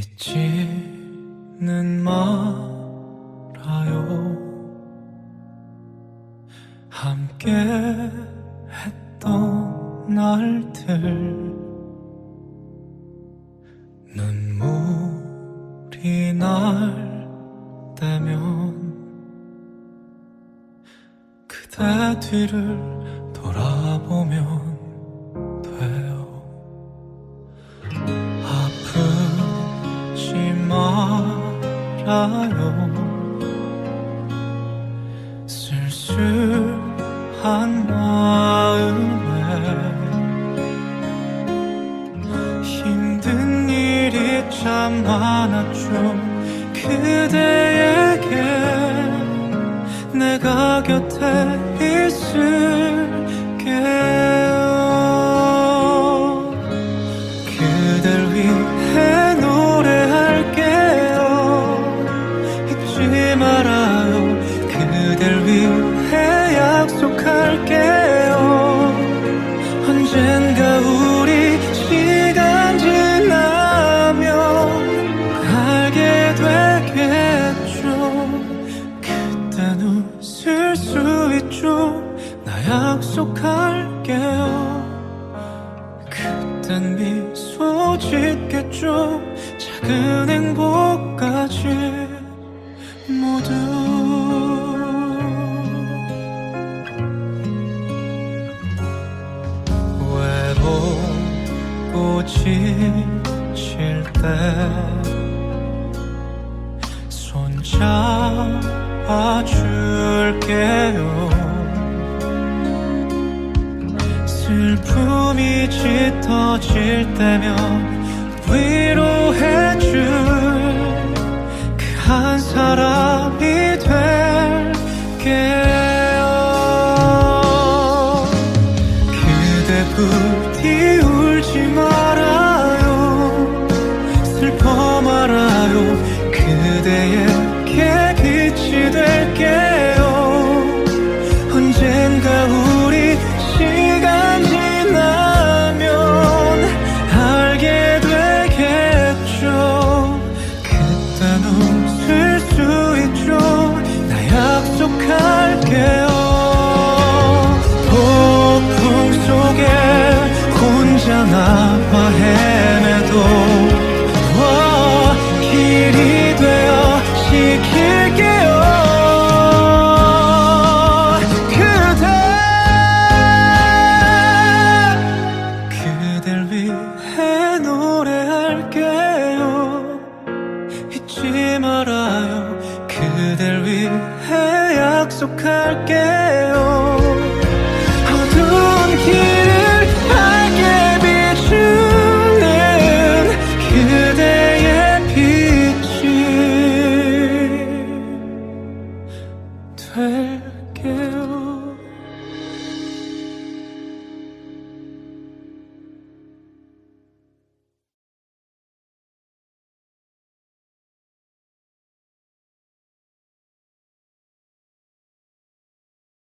잊지는 말아요. 함께 했던 날들 눈물이 날 때면 그대 뒤를 말아요. 쓸쓸한 마음에 힘든 일이 참 많았죠. 그대에게 내가 곁에 있을 약속할게요. 언젠가 우리 시간 지나면 알게 되겠죠. 그땐 웃을 수 있죠. 나 약속할게요. 그땐 미소 짓겠죠. 작은 행복까지 모두 고 지칠 때 손잡아줄게요. 슬픔이 짙어질 때면 위로해줄 그 한 사람이 될게요. 그대 부 말아요. 그대에 그댈 위해 약속할게요.